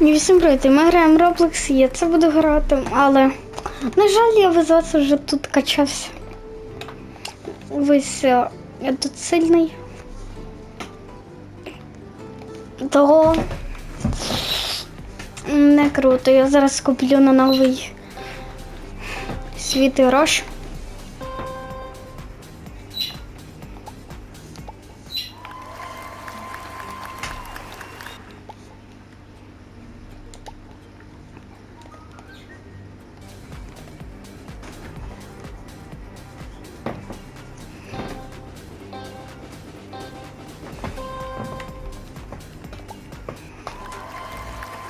І всім привіт, ми граємо Roblox, я це буду грати, але, на жаль, я без вас вже тут качався. Ось е, я тут сильний. Того не круто. Я зараз куплю на новий світ і гроші.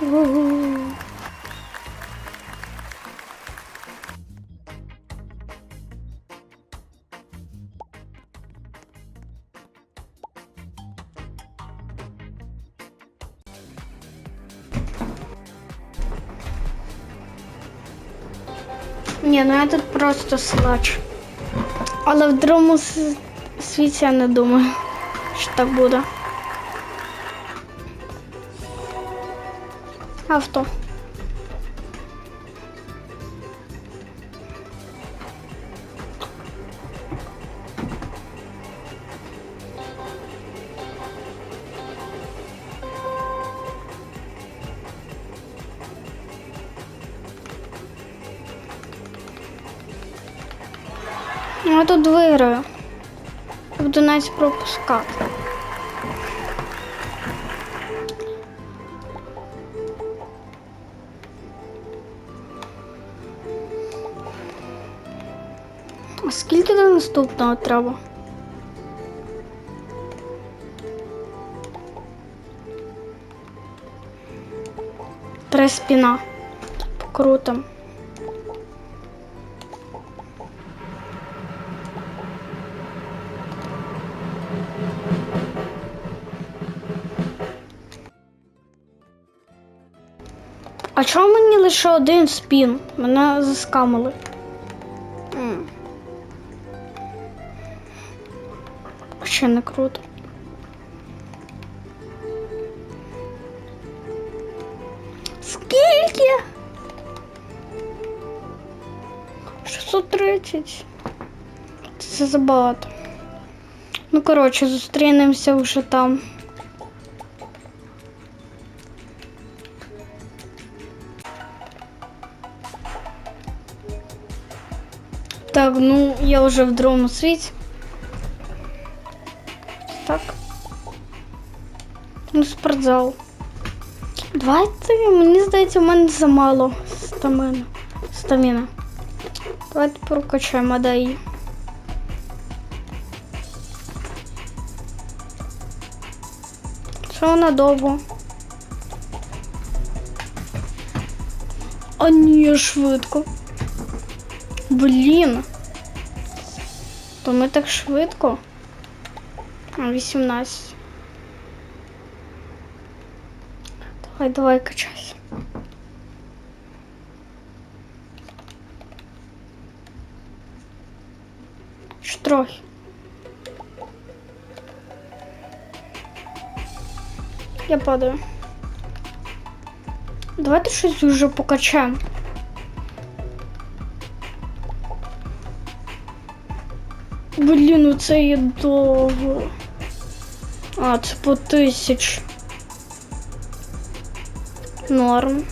Ні, ну я тут просто слач. Але в другому світі я не думаю, що так буде. Авто. Ну, Я тут виграю. Буду навіть пропускати. Скільки до наступного треба? Три спіна. А чому мені лише один спін? Мене заскамили. Ще не круто. Скільки? 630. Це забагато. Ну, коротше, зустрінемося вже там. Так, ну я вже в другому світі. Так. Ну, спортзал. Давайте, мені здається, у мене замало стамина. Стаміна. Давайте прокачаємо адаї. Що вона довго? А ні, швидко. Блін. То ми так швидко. А, 18. Давай, давай, качайся. Ще трохи. Я падаю. Давайте щось вже покачаємо. Блін, ну це є довго. А, це по тисяч. Норм.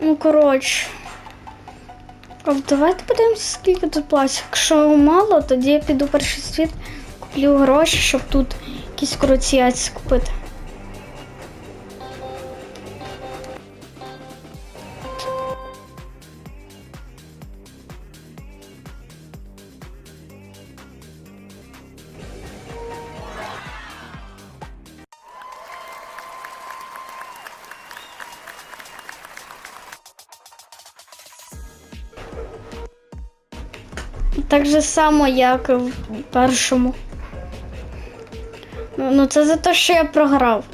Ну, коротше. А давайте подивимося, скільки тут платять. Якщо мало, тоді я піду перший світ, куплю гроші, щоб тут якісь яйця купити. Так же само, як в першому. Ну, ну це за те, що я програв.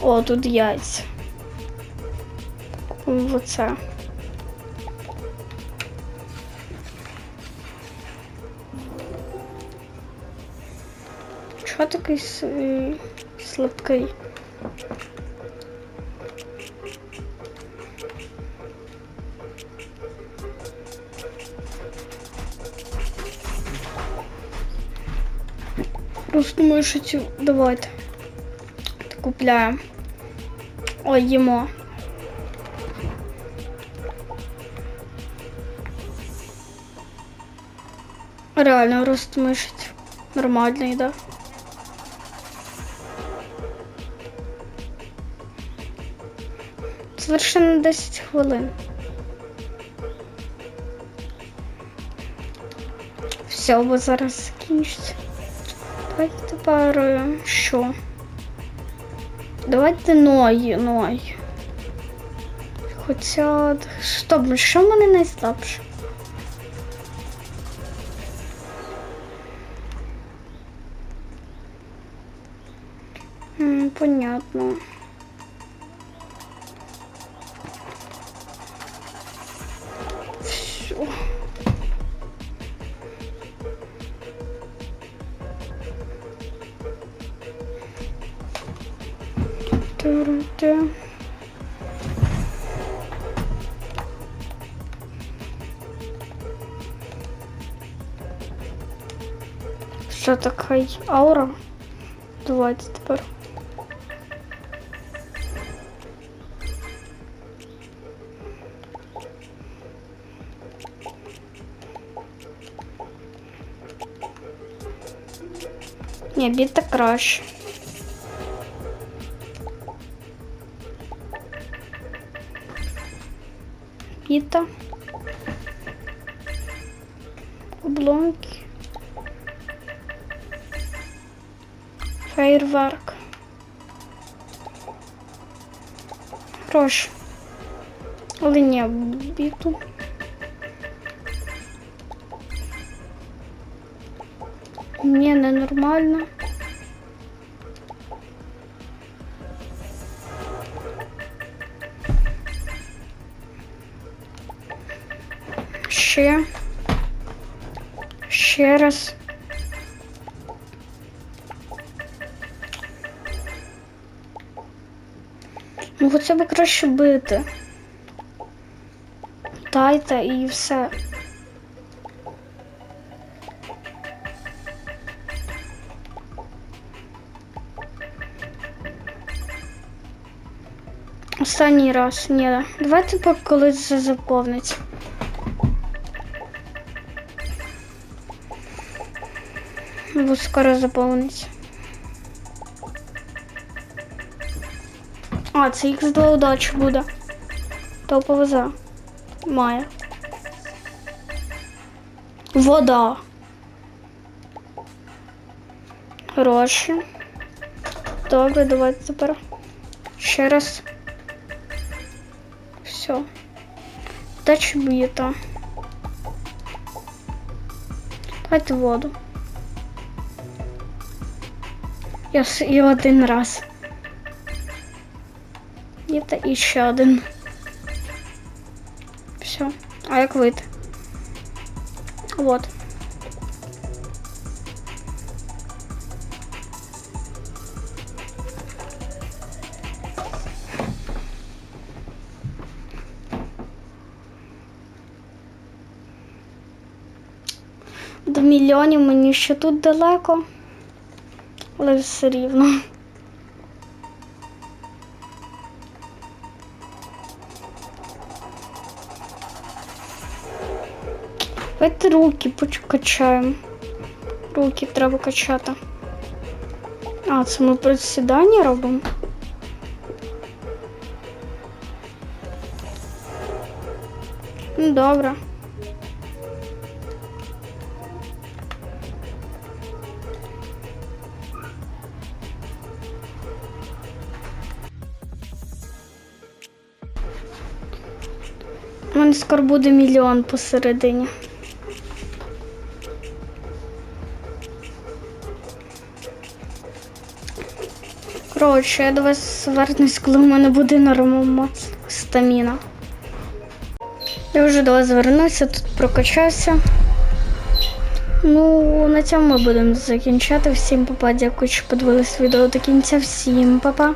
О, тут яйця. В оце. Чого такий е, слабкий? Думаю, що цю давайте. Купляємо. Ой, їмо. Реально рост мишць. Нормальний, да. Совершенно 10 хвилин. Все, бо зараз закінчиться. Давайте тепер що? Давайте ной, ной. Хоча. Стоп, що мене найслабше? М, Понятно. Ту-ру-ту. Що така аура? Давайте тепер. Ні, біта краще. Обломки. Фейерверк. Гроші. Але ні, біту. Ні, ненормально. Ще. Ще раз. Ну, оце би краще бити. Дайте і все. Останній раз. Ні. Давайте колись це заповниться. Бо скоро заповниться. А, це Х2 удачі буде. То повезе. Має. Вода. Гроші. Добре, давайте тепер. Ще раз. Все. Дача б'єта. Давайте воду. Я с- і один раз. Є та і ще один. Все. А як вийти? Вот. До мільйонів мені ще тут далеко, але все рівно. Давайте руки покачаємо. Руки треба качати. А, це ми присідання робимо. Ну, добре. У мене скоро буде мільйон посередині. Коротше, я до вас звернусь, коли в мене буде нормальна стаміна. Я вже до вас звернуся, тут прокачався. Ну, на цьому ми будемо закінчати. Всім папа, дякую, що подивились відео до кінця. Всім папа.